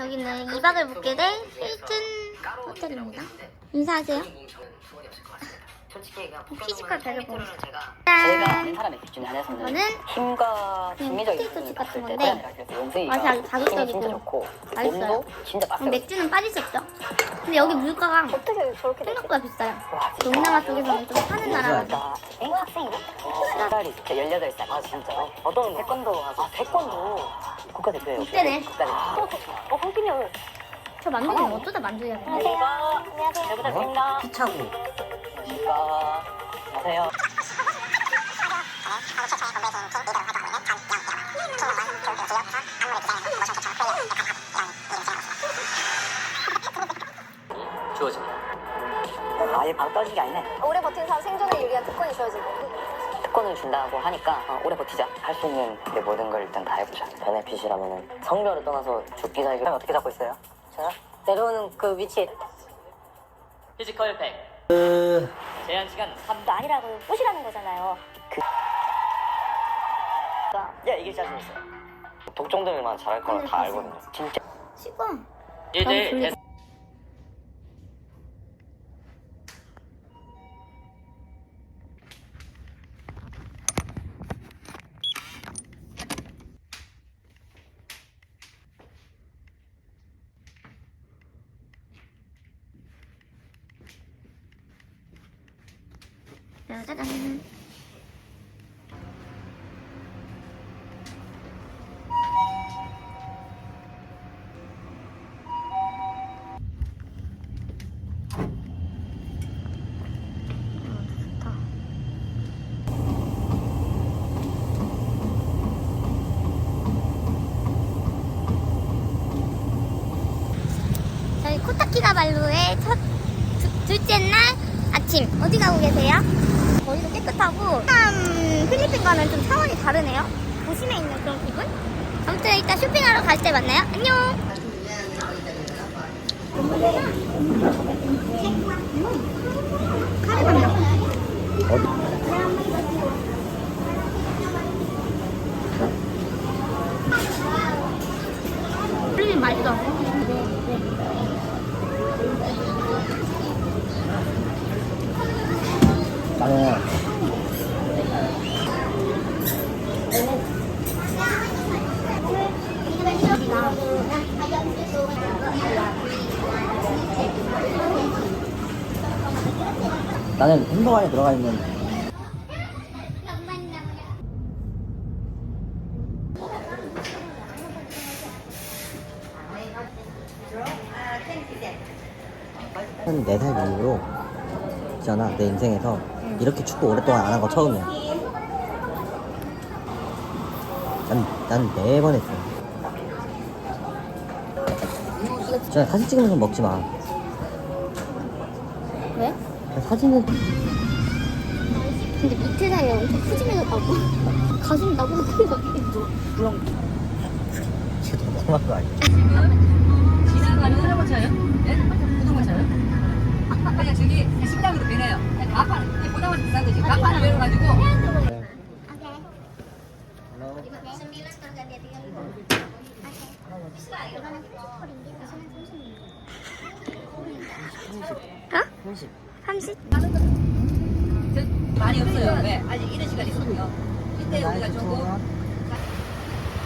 여기는 2박을 묵게 될 힐튼 호텔입니다. 인사하세요. 피지컬 보고 짠! 아는 사람의 기준에 저는 힘과 부분을 봤을 건데 그래서 용승이가 맛이 아주 자극적이고 힘이 진짜 좋고 맛있어요. 몸도 진짜 음, 빡세요 맥주는 빠지셨죠? 근데 여기 물가가 어떻게 저렇게 생각보다 비싸요. 와 진짜 동남아 쪽에서는 좀 사는 나라라서. 진짜 엥 학생이네? 살이 진짜 18살 아 진짜요? 어떤 태권도? 아 태권도 국가대표예요 국대네. 국가대표 어, 홍빈이 저 만두는 어쩌다 만두해야 돼? 안녕하세요. 안녕하세요. 잘 부탁드립니다 피차고 안녕하십니까 안녕하세요. 주어집니다. 아예 바로 떨어진 게 아니네. 오래 버틴 사람 생존에 유리한 특권이 주어지고. 특권을 준다고 하니까 어, 오래 버티자. 할 수 있는 내 모든 걸 일단 다 해보자. 베네핏이라면은 성별을 떠나서 죽기 살기 어떻게 잡고 있어요? 저요? 내려오는 그 위치. 피지컬 100 제한 시간 3분 또 아니라고 꼬시라는 거잖아요. 야 이게 짜증 있어요. 독종들만 잘할 거는 다 알거든요. 진짜. 시꺼. 1대1 졸 저희 코타키나발루의 첫 두- 둘째 날 아침 어디 가고 계세요? 거리도 깨끗하고 참 필리핀과는 좀 차원이 다르네요. 도심에 있는 그런 기분? 아무튼 이따 쇼핑하러 갈 때 만나요. 안녕. 필리핀 맛있어. 나는 나는 햄버거 안에 들어가 있는 한 4살 이후로 있잖아 내 인생에서 이렇게 축구 오랫동안 안 한 거 처음이야 난, 난 매번 했어 진짜 사진 찍으면서 먹지 마 왜? 사진은 근데 밑에 사이에 엄청 푸짐해졌다고. 가슴이 나보다 크게 가. 진짜 너무한 거 아니야 지나가는 자전거 차요? 예? 자전거 차요? 그냥 저기 식당으로 변해요. 그냥 가판, 보다가 비싼 거지. 가판을 열어가지고 어? 30? 저 많이 없어요. 왜? 아직 이런 시간이 있거든요. 이때 우리가 조금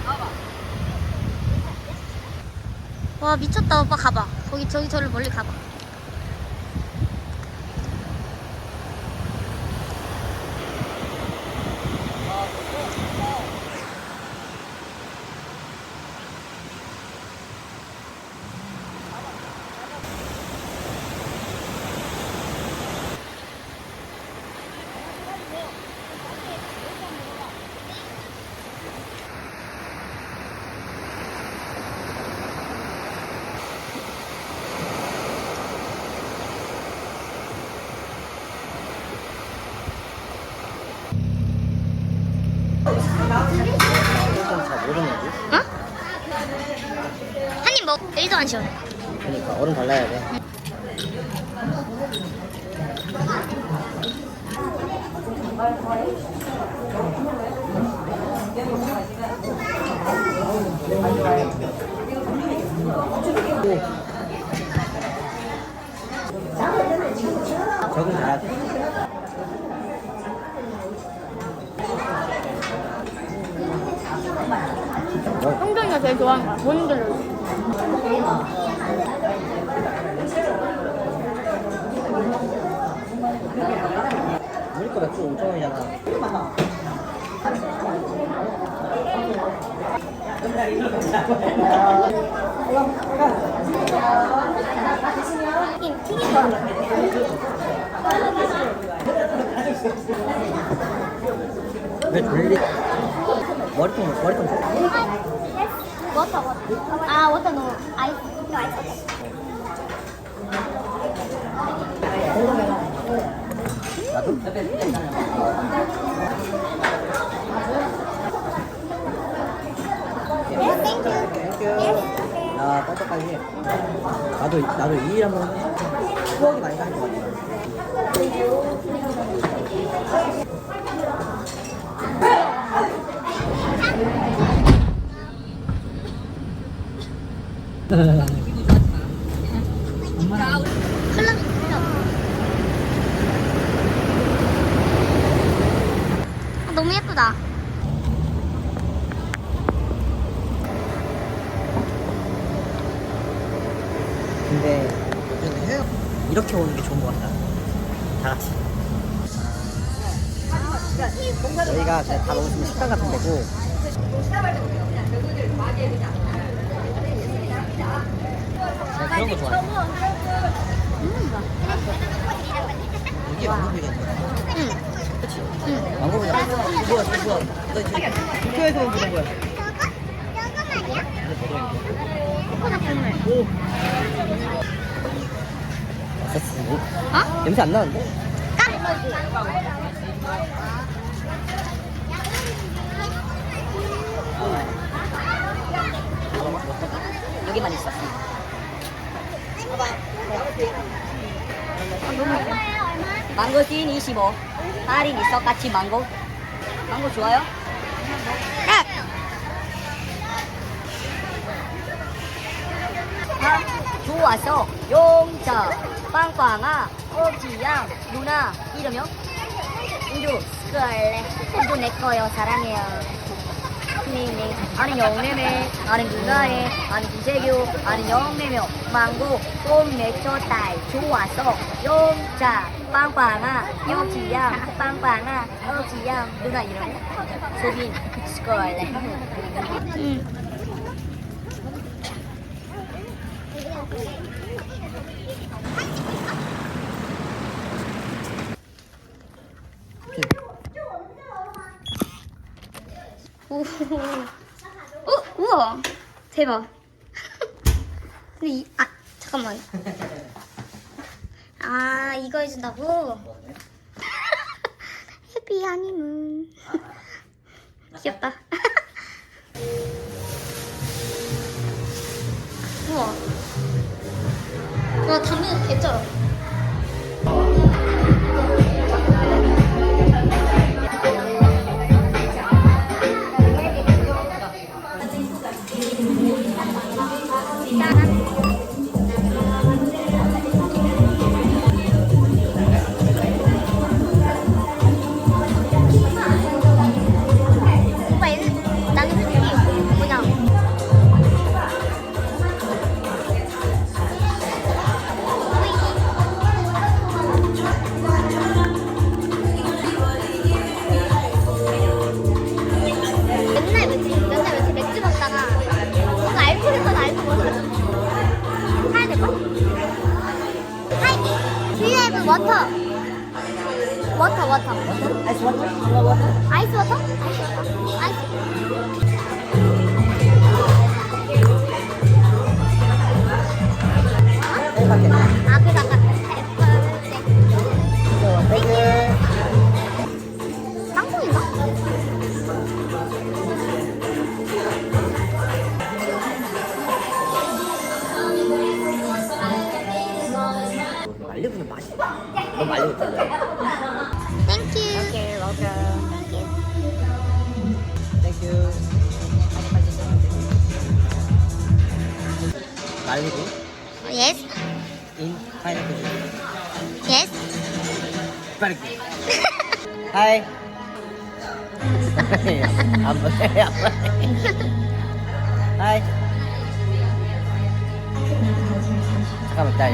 봐봐. 와 미쳤다 오빠 가봐. 거기 저기 저를 멀리 가봐. 시원해. 그러니까 얼음 발라야 돼. 적응 잘하지? 형준이가 제일 좋아하는 거야. 본인들로. 우리 거 맥주 5,000원이잖아. 튀긴, 튀긴 거. 왜 돌리? 머리통, 머리통 줘. 워터, 워터. 아, 워터 노. 아이스. 아이스. 네. 나 깜짝하지. 나도, 나도 이 일 한번 해. 추억이 많이 가는 것 같아미 컬러. 예쁘다. 근데 이렇게 오는 게 좋은 것 같다. 다 같이. 저희가 그냥 다 있는 식당 같은 데고 저 그런 거 좋아해. 이게 망고비겠네. 응. 그치? 응. 이거 뭐야. 너 지금 학교에서 보는 거야. 아싸스. 어? 냄새 안 나는데? 여기만 있어. 망고 찐 25. 할인 있어? 같이 망고? 망고 좋아요? 아, 좋았어. 용자, 빵빵아, 어지양, 누나, 이러면? 은주, 그럴래. 은주 내 거요. 사랑해요. 네네. 아는 영매매, 아는 누나의, 아는 김재규, 아는 영매며, 망고, ôm 딸, 좋았어. 용자, 빵빵아, 용지양, 빵빵아, 어지양, 누나 이러면? 소빈, 스컬래. 오. 어, 우와. 대박. 근데 이, 아, 잠깐만. 아, 이거 해준다고? 해피 하니문. 귀엽다. 우와. 와, 담배 개쩔어. 워터 워터 워터 아이스 워터? 아이스 워터? 아이스 워터? 아이스 땡밖 Thank you. Okay, welcome. Thank you. Thank you. 말리고 Yes. in 파인애플 Yes. 빠르게 하이 안 보내 안 보내 하이 잠깐만 기다려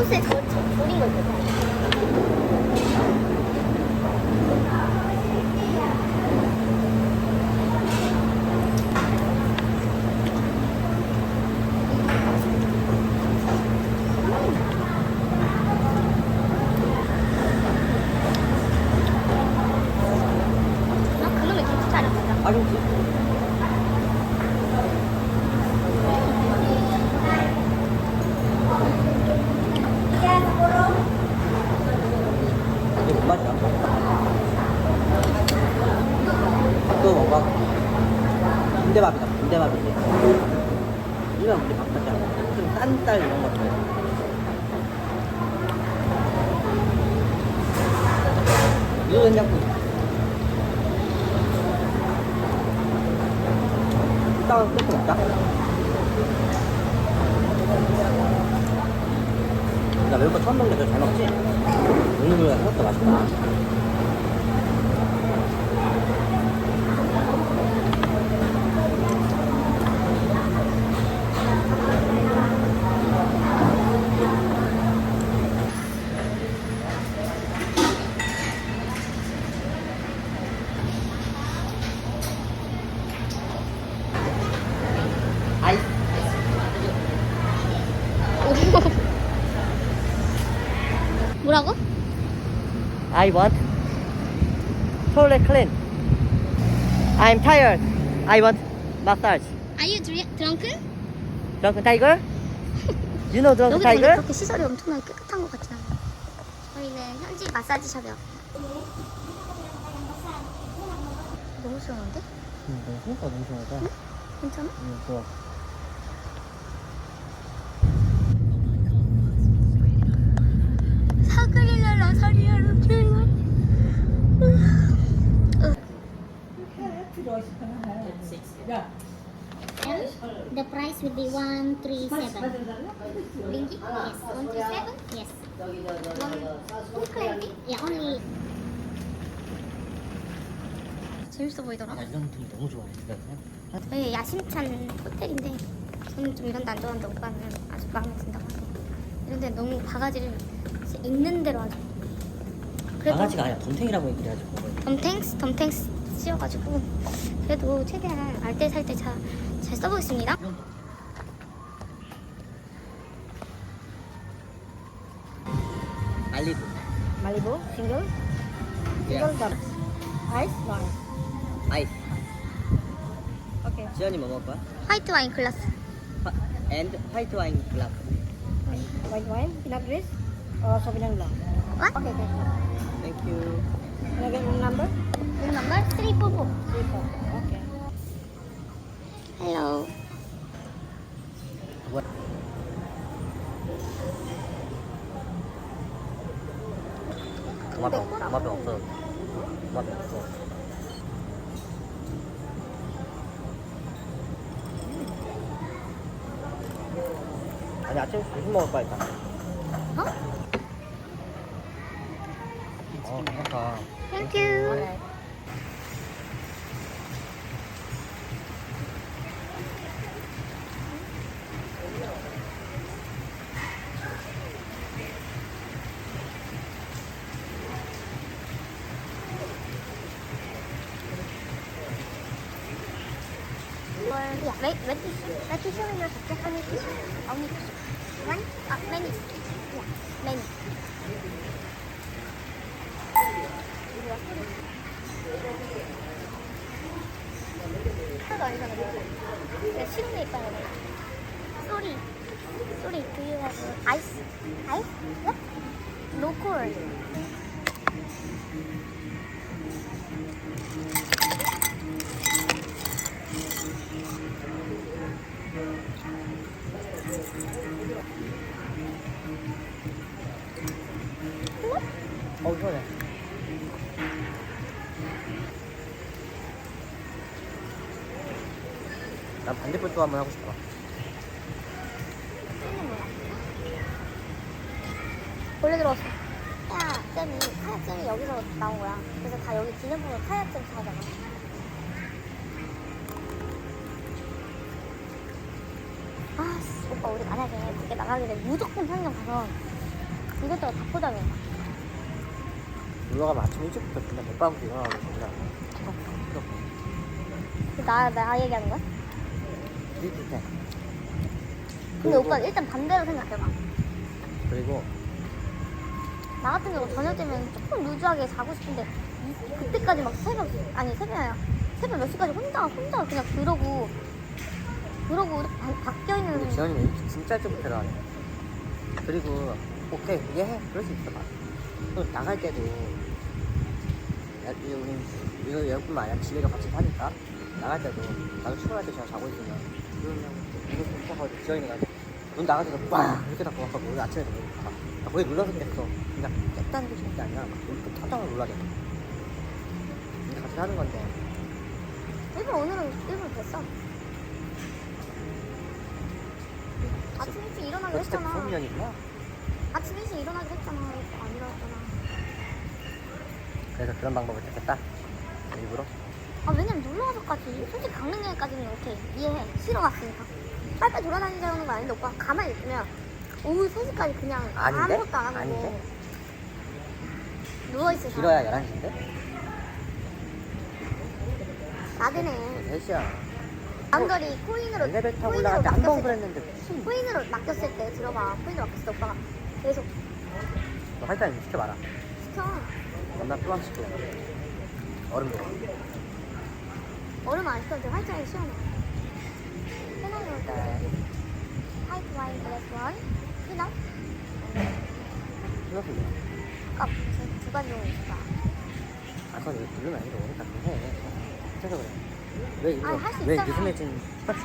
소스에 저, 졸인 거 있거든. 아, 그놈의 김치 차렸어. 파김치 이게 뭔 맛이야? 또 뭔가 군대밥이다 군대밥이지 일반 우리 밥 같잖아? 좀싼쌀 이런 거 좋아해. 이거 된장국 이따가 끝고 먹자. 나 매운 거 처음 먹는데 너잘 먹지? 먹는 거보다 생각보다 맛있다 I want toilet clean. I'm tired. I want massage. Are you dr- drunken? Drunken tiger? You know drunken 근데 tiger? 그렇게 시설이 엄청나게 깨끗한 것 같진 않아요. 저희는 현지 마사지 샵에 왔어요. 너무 시원한데? 응, 너무 생각보다 너무 시원하다. 괜찮아? 응, 좋아. 피나 The price will be 137. 링기? Yes. 137? Yes. 원 클래비? Yeah, only 재밌어 보이더라. 나 이런 등 너무 좋아해. 저희 야심찬 호텔인데 저는 좀 이런 데 안 좋아하는데 오빠는 아주 마음에 든다고 하고 이런 데 너무 바가지를 있는 대로 아주 그래도 강아지가 아니라 덤탱이라고 얘기해가지고. 덤탱스 덤탱스 씌워가지고 그래도 최대한 알뜰 살뜰 잘, 잘 써보겠습니다 알리브. Malibu, single, 예. double, ice, one. 아이스. Okay. 지연이 뭐 먹을 거야? 화이트 와인 글라스 화, and 화이트 와인 글라스. White wine, peanut juice, or sabinan lang. What? Okay, thank you. 땡큐. Can I get room number? 룸 넘버 344 Three, four. Okay. 헬로 뭐야? 도마뱀 도마뱀 없어 도마뱀 없어 아니 아침에 무슨 먹을 거야 일단 어 Wait, let me show you your subject. Only tissue. Only tissue. One? Uh, many. Yeah, many. 하나도 아니잖아. 내가 싫은 게 있다고 그래. 쏘리. 쏘리. Do you have ice? Ice? Yep. No cold. 반대편 또 한번 하고 싶어 원래 들어왔어. 타야잼이, 타야잼이 여기서 나온 거야. 그래서 다 여기 기념품으로 타야잼 사잖아. 아, 씨, 오빠, 우리 만약에 밖에 나가게 되면 무조건 편의점 가서 이것저것 다 포장해. 놀러 가면 아침 일찍부터 그냥 맥박부터 일어나고 그냥 나, 나 얘기하는 거야? 해 근데 오빠 일단 반대로 생각해봐. 그리고 나 같은 경우 저녁 되면 조금 루즈하게 자고 싶은데 이- 그때까지 막 새벽 아니 새벽 아니야. 새벽 몇 시까지 혼자 혼자 그냥 그러고 그러고 바뀌어 있는 근데 지원이는 일찍 진짜 일찍부터 일어나네? 그리고 오케이 이해해. 그럴 수 있어 또 나갈 때도 야, 우리 이거 여뿐만 아니라 집에도 같이 사니까 나갈 때도 나도 출근할 때 제가 자고 있으면 그러면 좀 써서 지원이가 눈 때도 빡 이렇게 닫고 아까 오늘 아침에 도 막, 나 거기 눌러서 깼어 그냥 깼다는 게 좋은 게 아니라 막 이렇게 타장을 놀라게 근데 같이 하는 건데 일본 오늘은 일본 됐어. 아침 일찍 일어나기로 너 진짜 했잖아. 무슨 년이구나 아침 일찍 일어나기로 했잖아. 안 일어났잖아. 그래서 그런 방법을 택했다. 일부러 아 왜냐면 놀러 가서까지 솔직히 강릉역까지는 오케이 이해해. 쉬러 갔으니까. 빨빨 돌아다니자는 건 아닌데 오빠 가만히 있으면 오후 3시까지 그냥 아닌데? 아무것도 안 하고 아닌데? 누워있을 길어야 11시인데? 나대네. 3시야. 남들이 코인으로 엘리베이터 코인으로 올라갈 때 한 번 그랬는데 무슨 코인으로 맡겼을 때 들어봐. 코인으로 맡겼을 때 오빠가 계속. 너 할당 시켜봐라. 시켜. 엄마 또한 시켜 얼음 넣어 얼음 안돼 활짝이 시원해 페나노드 화이트 와인 블랙 원 피넛? 끊어서 이거 컵두 가지 종류 있어 아 그건 이거 누르면 아니고 오니까 해. 그래서 그래? 왜 이거 아니, 할수 왜 있잖아. 유승해진 스파츠